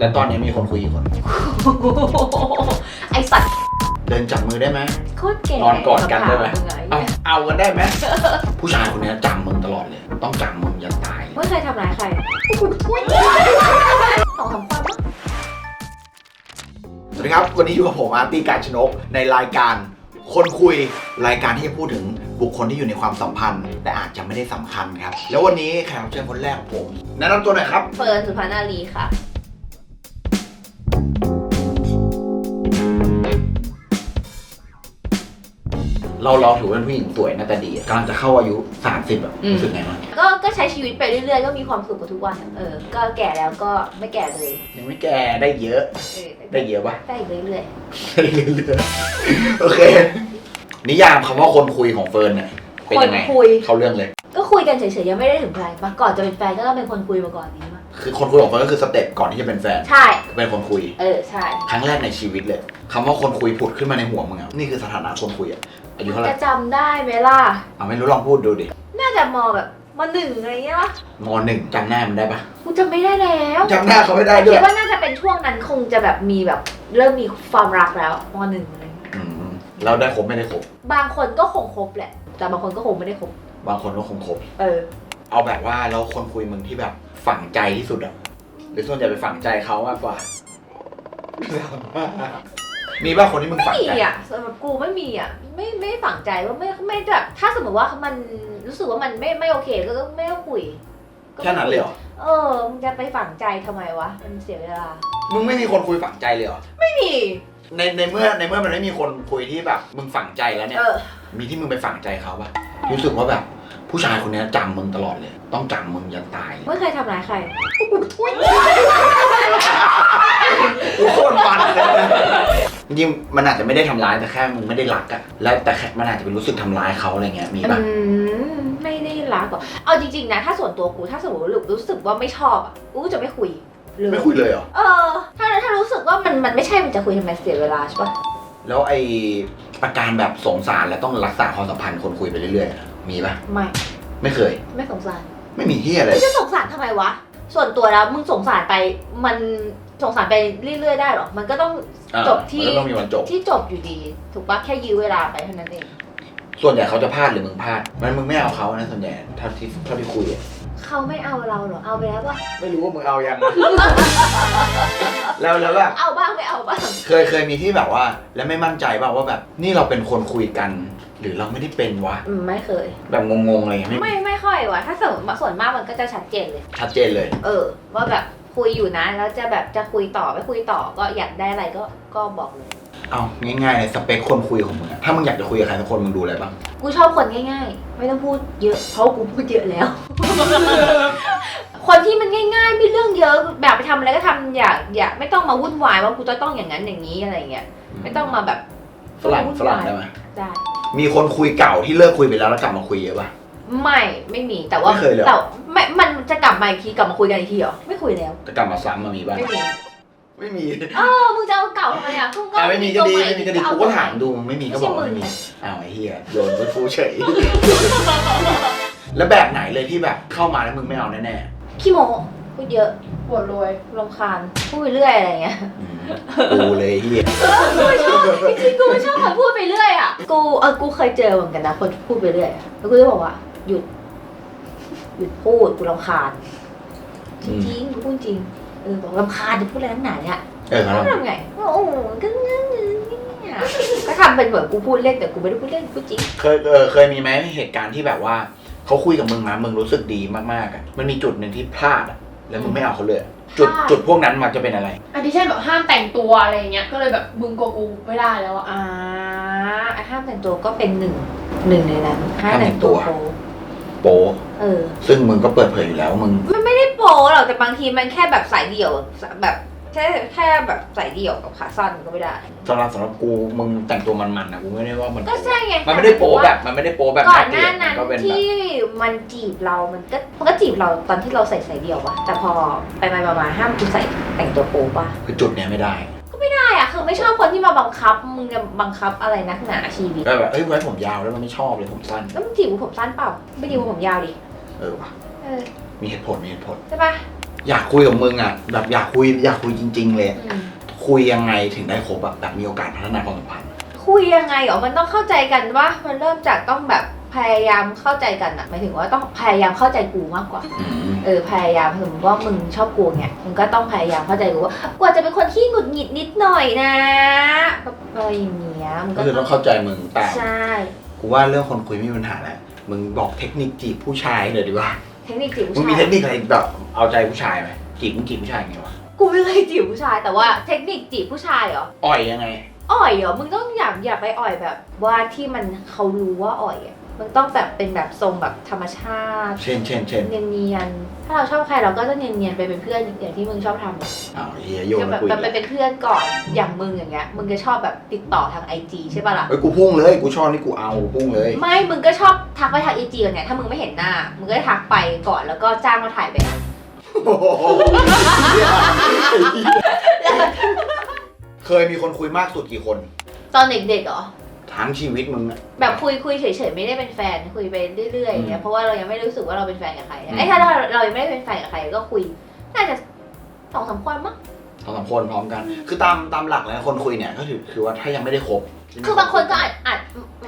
แล้วตอนนี้มีคนคุยกี่คน ไอสัตว์เดินจับมือได้ไหม โคตรแก่นอนกอดกันได้ไหมสภาพงเอาไงเอากันได้ไหม ผู้ชายคนนี้จำมึงตลอดเลย ต้องจำมึงยันตาย ไม่เคยทำร้ายใครสองสามคนมั้งสวัสดีครับ วันนี้อยู่กับผมอาร์ตี้การชนก ในรายการคนคุยรายการที่จะพูดถึงบุคคลที่อยู่ในความสัมพันธ์ แต่อาจจะไม่ได้สำคัญครับ แล้ววันนี้แขกรับเชิญคนแรกของผมแนะนำตัวหน่อยครับ เฟิร์นสุภานารีค่ะ เราเราถือว่าเป็นผู้หญิงสวยหน้าตาดีกำลังจะเข้าอายุ30แบบอืม รู้สึกไงบ้างก็ก็ใช้ชีวิตไปเรื่อยๆ ก็มีความสุขกับทุกวันอะเออ ก็แก่แล้วก็ไม่แก่เลยยังไม่แก่ได้เยอะเออได้เยอะปะ ได้อีกเรื่อยได้เรื่อยๆโอเค นิยามคำว่าคนคุยของเฟิร์นเนี่ยๆเป็นคนยังไง คุย เข้าเรื่องเลย ก็คุยกันเฉยๆยังไม่ได้ถึงใครมาก่อนจะเป็นแฟนก็ต้องเป็นคนคุยมาก่อนนี้มา คือคนคุยของเฟิร์นก็คือสเต็ปก่อนที่จะเป็นแฟน ใช่ เป็นคนคุย เออ ใช่ ครั้งแรกในชีวิตเลยคำว่าคนคุยผุดขึ้นมาในหัวมึงอะนี่คือสถานะคนคุยอะอายุเท่าไหร่จะจำได้ไหมล่ะ เอาไม่รู้ลองพูดดูดิน่าจะมแบบมหนึ่งอะไรเงี้ยวะมหนึ่งจำหน้ามันได้ปะกูจำไม่ได้แล้วจำหน้าเขาไม่ได้ด้วคิยดว่าน่าจะเป็นช่วงนั้นคงจะแบบมีแบบเริ่มมีความรักแล้วมหนึ่งอะไรเงี้ยอืมเราได้คบไม่ได้คบบางคนก็คงคบแหละ แต่บางคนก็คงไม่ได้คบบางคนก็คงคบ เออ เอาแบบว่าเราคนคุยมึงที่แบบฝังใจที่สุดอะหรือส่วนใหญ่ไปฝังใจเขามากกว่า มีบ้างคนที่มึงฝังไม่ใจ มีอะสำหรับกูไม่มีอะไม่ไม่ฝังใจว่าไม่ไม่แบบถ้าสมมติว่ามันรู้สึกว่ามันไม่ไม่โอเคก็ไม่ต้องคุยก็ไม่แค่นั้นเลยเหรอ เออมึงจะไปฝังใจทำไมวะมันเสียเวลา มึงไม่มีคนคุยฝังใจเลยเหรอ ไม่มีในในเมื่อในเมื่อมันไม่มีคนคุยที่แบบ มึงฝังใจแล้วเนี่ย เออ มีที่มึงไปฝังใจเขาปะ รู้สึกว่าแบบ ผู้ชายคนนี้จำมึงตลอดเลย ต้องจำมึงยันตายเลยไม่เคยทำร้ายใคร กูโคตรมันเลยจริงๆมันอาจจะไม่ได้ทำร้ายแต่แค่มึงไม่ได้รักอะแล้วแต่แค่มันอาจจะเป็นรู้สึกทำร้ายเขาอะไรเงี้ยมีปะ อืมไม่ได้รักหรอเอาจริงๆนะ ถ้าส่วนตัวกูถ้าสมมติว่ารู้สึกว่าไม่ชอบอะกูจะไม่คุยเลยไม่คุยเลยเหรอ เออ ถ้าถ้ารู้สึกว่ามันมันไม่ใช่มันจะคุยทำไมเสียเวลาใช่ปะ แล้วไออาการแบบสงสารแล้วต้องรักษาความสัมพันธ์คนคุยไปเรื่อยๆอะมีปะไม่ไม่เคย ไม่สงสารไม่มีที่อะไรมึงจะสงสารทำไมวะ ส่วนตัวแล้วมึงสงสารไปมันสงสารไปเรื่อยๆได้หรอ มันก็ต้องเออจบที่ มันก็ต้องมีวันจบ ที่จบอยู่ดี ถูกปะแค่ยื้อเวลาไปเท่านั้นเอง ส่วนใหญ่เขาจะพลาดหรือมึงพลาด มันมึงไม่เอาเขานะส่วนใหญ่เท่าที่เท่าที่คุยอะเขาไม่เอาเราเหรอ เอาไปแล้วปะไม่รู้ว่ามึงเอายังนะ แล้วแล้วแบบ เอาบ้างไม่เอาบ้าง เคยเคยมีที่แบบว่า แล้วไม่มั่นใจเปล่าว่าแบบนี่เราเป็นคนคุยกัน หรือเราไม่ได้เป็นวะ อืมไม่เคย แบบงงๆอะไรเงี้ยไม่ไม่ไม่ค่อยวะถ้าส่วนส่วนมากมันก็จะชัดเจนเลย ชัดเจนเลย เออ ว่าแบบคุยอยู่นะ แล้วจะแบบจะคุยต่อไม่คุยต่อก็อยากได้อะไรก็ก็บอกเลย เอาง่ายๆเลยสเปคคนคุยของมึงอะถ้ามึงอยากจะคุยกับใครสักคนมึงดูอะไรบ้าง กูชอบคนง่ายๆ ไม่ต้องพูดเยอะเพราะกูพูดเยอะแล้ว คนที่มันง่ายๆไม่เรื่องเยอะแบบไปทำอะไรก็ทำอย่าอย่าไม่ต้องมาวุ่นวายว่ากูจะต้องอย่างนั้นอย่างนี้อะไรเงี้ยไม่ต้องมาแบบฝรั่งฝรั่งได้ไหมได้มีคนคุยเก่าที่เลิกคุยไปแล้วแล้วกลับมาคุยเยอะป่ะ ไม่ไม่มีแต่ว่าไม่เคยเลยเหรอ แต่ไม่มันจะกลับมาอีกทีกลับมาคุยกันอีกทีเหรอไม่คุยแล้ว จะกลับมาซ้ำมามีบ้าง ไม่มี ไม่มี เออมึงจะเอาเก่าทำไมอะกูก็อะไม่มีก็ดีตัวใหไม่มีก็ดีเอกูก็ถามดูไม่มีก็บอกว่าไม่ไม่ใช่มึมีงอ้าวไอ้เหี้ยโยนไปฟูเฉย แล้วแบบไหนเลยที่แบบเข้ามาแล้วมึงไม่เอาแน่ขี้โมพูดเยอะปวดรวยรำคาญพูดไปเรื่อยอะไรเงี้ยๆอืมกูเลยไอ้เหี้ยกูไม่ชอบจริงๆกูไม่ชอบคนพูดไปเรื่อยอะกูเออกูเคยเจอเหมือนกันนะคนพูดไปเรื่อยอะแล้วกูจะบอกว่าหยุด หยุดพูดกูรำคาญจริงๆกูพูดจริง เออบอกรำคาญจะพูดอะไรทั้งไหนอะเออครับ ก็ทำไงโอ้โหก็งั้นเนี่ยก็ทำเป็นเหมือนกูพูดเล่นแต่กูไม่ได้พูดเล่นกูพูดจริง เคยเออเคยมีไหมเหตุการณ์ที่แบบว่าเขาคุยกับมึงมามึงรู้สึกดีมากๆอะมันมีจุดหนึ่งที่พลาดอะแล้วมึงไม่เอาเขาเลยอะจุดพลาด จุดพวกนั้นมักจะเป็นอะไร อันที่เช่นแบบห้ามแต่งตัวอะไรอย่างเงี้ย ก็เลยแบบมึงกลัวกูไม่ได้แล้วอะอ่าไอ้ห้ามแต่งตัวก็เป็นหนึ่งหนึ่งในนั้นห้ามแต่งตัวโป๊โปะเออ ซึ่งมึงก็เปิดเผยอยู่แล้วว่ามึงมัน ไม่ได้โป๊หรอกแต่บางทีมันแค่แบบสายเดี่ยวแบบแค่แค่แบบสายเดี่ยวกับขาสั้นก็ไม่ได้ สำหรับสำหรับกูมึงแต่งตัวมันๆนะกูไม่ได้ว่ามันก็โป๊ใช่ไงมันไม่ได้โป๊แบบมันไม่ได้โป๊แบบก่อนเกหลียน้าดมันั้นก็เป็นแบบที่มันจีบเรามันก็มันก็จีบเราตอนที่เราใส่สายเดี่ยววะแต่พอไปไปมามาห้ามกูใส่แต่งตัวโป๊ป่ะคือจุดเนี้ยไม่ได้ใช่อะคือไม่ชอบคนที่มาบังคับมึงจะบังคับอะไรนักหนาชีวิตก็แบบเอ้ยไว้ผมยาวแล้วมันไม่ชอบเลยผมสั้นแล้วมึงจีบกูผมสั้นเปล่าไม่จีบกูผมยาวดิเออว่ะเออ มีเหตุผลมีเหตุผล ใช่ปะอยากคุยกับมึงอะแบบอยากคุยอยากคุยจริง ๆ เลย อืม คุยยังไงถึงได้คบอะแบบมีโอกาสพัฒนาความสัมพันธ์ คุยยังไงเหรอมันต้องเข้าใจกันว่ามันเริ่มจากต้องแบบพยายามเข้าใจกันอะหมายถึงว่าต้องพยายามเข้าใจกูมากกว่า อืม เออพยายามสมมติว่ามึงชอบกูเนี่ยมึงก็ต้องพยายามเข้าใจกูว่ากว่าจะเป็นคนที่หงุดหงิดนิดหน่อยนะแบบอะไรอย่างเงี้ยมึงก็ก็คือต้องเข้าใจมึงแต่ใช่กูว่าเรื่องคนคุยไม่มีปัญหาแหละมึงบอกเทคนิคจีบผู้ชายหน่อยดีกว่า เทคนิคจีบมึผู้งมีชาเทยคนิคอะไรแบบเอาใจผู้ชายไหมจีบมึงจีบผู้ชายไงวะกูไม่เคยจีบผู้ชายแต่ว่าเทคนิคจีบผู้ชายเหรออ่อยยังไง อ่อยเหรอมึงต้องอย่าอย่าไปอ่อยแบบ ว่าที่มันเขารู้ว่าอ่อยอะมึงต้องแบบเป็นแบบทรงแบบธรรมชาติ เช่นเช่นเช่นเนียนๆ ถ้าเราชอบใครเราก็จะเนียนๆไปเป็นเพื่อนอย่างที่มึงชอบทำอะอ้าวเฮียโยนจะแบมาบคุยแบบไปเป็นเพื่อนก่อนอย่างมึงอย่างเงี้ยมึงก็ชอบแบบติดต่อทางไอจีใช่ป่ะล่ะเอ้ยกูพุ่งเลยกูชอบนี่กูเอาพุ่งเลย ไม่ มึงก็ชอบทักไปทางไอจีกันเนี่ย ถ้ามึงไม่เห็นหน้า มึงก็ทักไปก่อนแล้วก็จ้างมาถ่ายแบบโอ้โหเคยมีคนคุยมากสุดกี่คน ตอนเด็กๆเหรอ ทั้งชีวิตมึงอะ แบบคุยคุยเฉยๆไม่ได้เป็นแฟนคุยไปเรื่อยๆอย่างเงี้อืยมเพราะว่าเรายังไม่รู้สึกว่าเราเป็นแฟนกับใครอืม ไอ้ยถ้าเราเรายังไม่ได้เป็นแฟนกับใครก็คุย น่าจะสองสามคนมั้งสองสามคนพร้อมกัน คือตามตามหลักแล้วคนคุยเนี่ยก็ถือคือว่าถ้ายังไม่ได้คบคือบางคนก็อาจอาจ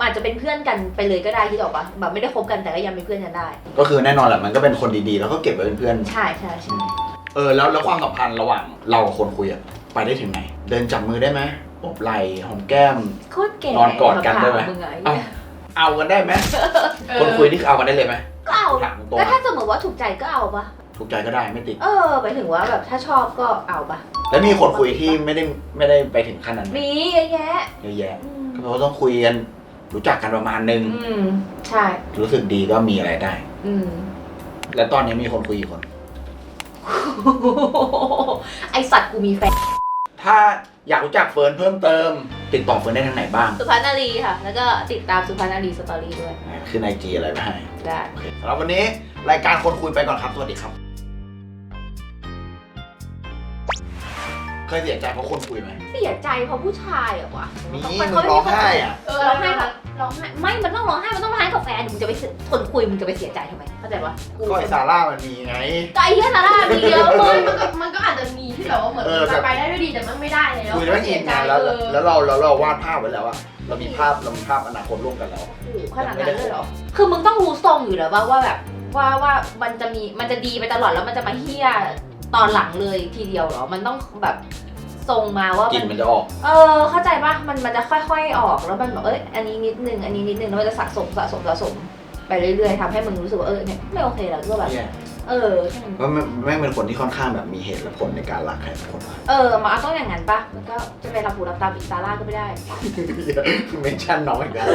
อาจจะเป็นเพื่อนกันไปเลยก็ได้ที่บอกว่าแบบไม่ได้คบกันแต่ก็ยังเป็นเพื่อนกันได้ ก็คือแน่นอนแหละมันก็เป็นคนดีๆ แล้วก็เก็บไว้เป็นเพื่อน ใช่ใช่ใช่เออแล้วแล้วความสัมพันธ์ระหว่างเรากับคนคุยอะไปได้ถึงไหน เดินจับมือได้ไหม อบไหล่หอมแก้ม โคตรเก่งนอนกอดกันได้ไหมมึงไงเอ้าเอากันได้ไหมเออคนคุยนี่คือเอากันได้เลยไหมก็เอาถามตรงแล้วถ้าสมมติว่าถูกใจก็เอาปะๆถูกใจก็ได้ไม่ติด เออหมายถึงว่าแบบถ้าชอบก็เอาปะแล้วมีคนคุยที่ไม่ได้ไม่ได้ไปถึงขั้นนั้นไหมมีเยอะแยะเยอะแยะอืมก็เพราะว่าต้องคุยกันรู้จักกันประมาณนึงอืมใช่ รู้สึกดีก็มีอะไรได้ อืม แล้วตอนนี้มีคนคุยกี่คน ไอสัตว์กูมีแฟน ถ้าอยากรู้จักเฟิร์นเพิ่มเติม ติดต่อเฟิร์นได้ทางไหนบ้าง สุภานารีค่ะ แล้วก็ติดตามสุภานารีสตอรี่ด้วย คือในจีอะไรไปให้ได้โอเคสำหรับวันนี้รายการคนคุยไปก่อนครับสวัสดีครับ เคยเสียใจเพราะคนคุยไหม เสียใจเพราะผู้ชายเหรอวะมีนมึงเขาร้องไห้อะเออร้ร้อองงไห้ไห้ปะร้องไห้ไม่ มันต้องร้องไห้ มันต้องร้องไห้กับ แฟนมึงจะไปเสียคนคุยมึงจะไปเสียใจทำไมเข้าใจปะกูก็ไอซาร่ามันมีไง ก็ไอ้เหี้ยซาร่ามีเยอะเอเลอยมันก็มันก็อาจจะมีที่แบบว่าเหมือนเออแบบ ไปได้ด้วยดีแต่มันไม่ได้แล้วคุยแล้วอินไงแล้วเออแล้วเราแล้วเราวาดภาพไว้แล้วอะเรามีภาพเรามีภาพอนาคตร่วมกันแล้ว โอ้โหขนาดนั้นเลยเหรอ คือมึงต้องรู้ทรงอยู่แล้วว่าว่าแบบว่าว่ามันจะมีมันจะดีไปตลอดแล้วมันจะมาเฮี้ยตอนหลังเลยทีเดียวเหรอ มันต้องแบบ ทรงมาว่ากิมันนมันจะออก เออเข้าใจปะมันมันจะค่อยๆออกแล้วมันแบบเอ้ยอันนี้นิดนึงอันนี้นิดนึงแล้วมันจะสะสมสะสมสะสมไปเรื่อยๆทำให้มึงรู้สึกว่าเออเนี่ยไม่โอเคแล้วก็แบบเนี่ยเออเพราะแม่งแม่งเป็นคนที่ค่อนข้างแบบมีเหตุและผลในการรักใครสักคนมากเออมาต้องอย่างนั้นปะมันก็จะไปรับหูรับตาอีกซาร่าก็ไม่ได้เมนชั่นน้องอีกแล้ว